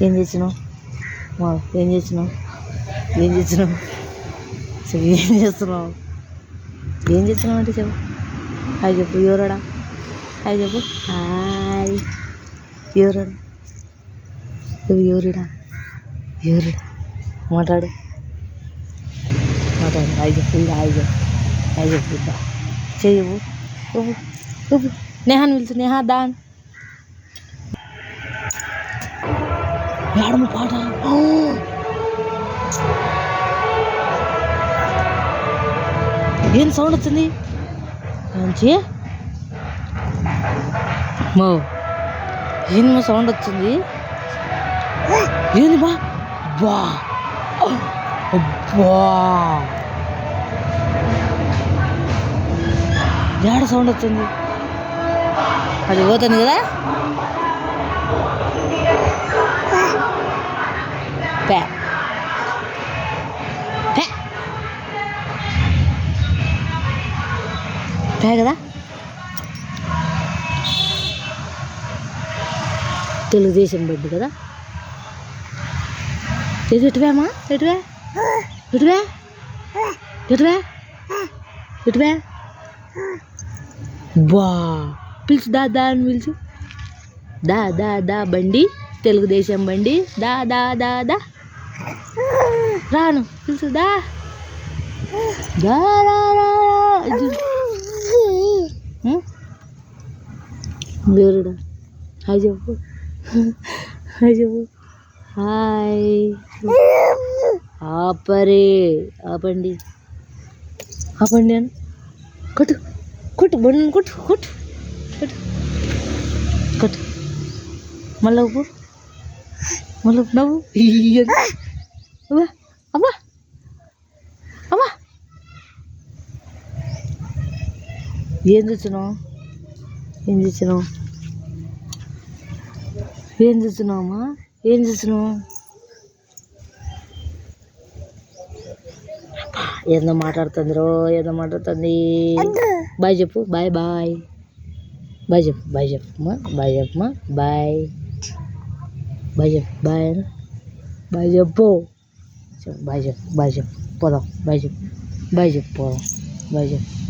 ఏం చేసినావు? మా ఏం చేసినావు? ఏం చేసినావు? చెప్పు ఏం చేస్తున్నావు? ఏం చేస్తున్నావు అంటే చెప్పు. హాయ్ చెప్పు ఎవరడా? హాయ్ చెప్పు. హాయ్. ఎవరడా? చెప్పు ఎవరుడా? ఎవరుడా? మాట్లాడు. మాట్లాడు. హాయ్ చెప్పు ఇలా హాయ్ చెప్పు. హాయ్ చెప్పు చెయ్యవు ఉవ్వు నేహాన్ని పిలుచు నేహా దాన్ మేడము పాట ఏం సౌండ్ వచ్చింది? మంచి మో ఏంది మా సౌండ్ వచ్చింది. ఏంది బా? బా. అబ్బా. ఏడ సౌండ్ వచ్చింది? అది పోతుంది కదా? చెప్పా కదా? తెలుగుదేశం బడ్డు కదా? ఇది ఇటువేమా ఇటువే ఇటువే ఇటువే ఇటువే బా పిలుచు దా దా అని పిలుచు. దా దా దా బండి తెలుగుదేశం బండి. దా దా దా దా. రాను పిలుచు దా. దా రా రా రా. ఇది. ఉం? దేవుడా హాయ్ చెప్పు. హాయ్ చెప్పు. హాయ్. ఆపరే. ఆపండి. ఆపండి అని. కొట్టు. కొట్టు. బండి కొట్టు. కొట్టు. కొట్టు. కొట్టు. మళ్ళీ ఉప్పు మళ్ళీ ఉప్పు నవ్వు. అమ్మా అమ్మా అమ్మా ఏం తెచ్చినావు ఏం తెచ్చినావు ఏం అమ్మా ఏం తెచ్చినావు ఏందో మాట్లాడుతుంది రో ఏందో మాట్లాడుతుంది. బాయ్ చెప్పు బాయ్ బాయ్. బాయ్ చెప్పు బాయ్ చెప్పు అమ్మా. బాయ్ చెప్పమ్మా బాయ్. బాయ్ చెప్పు బాయ్ బాయ్ చెప్పు బాయ్ చెప్పు బాయ్ చెప్పు. పోదాం బాయ్ చెప్పు. బాయ్ చెప్పు పోదాం బాయ్ చెప్పు.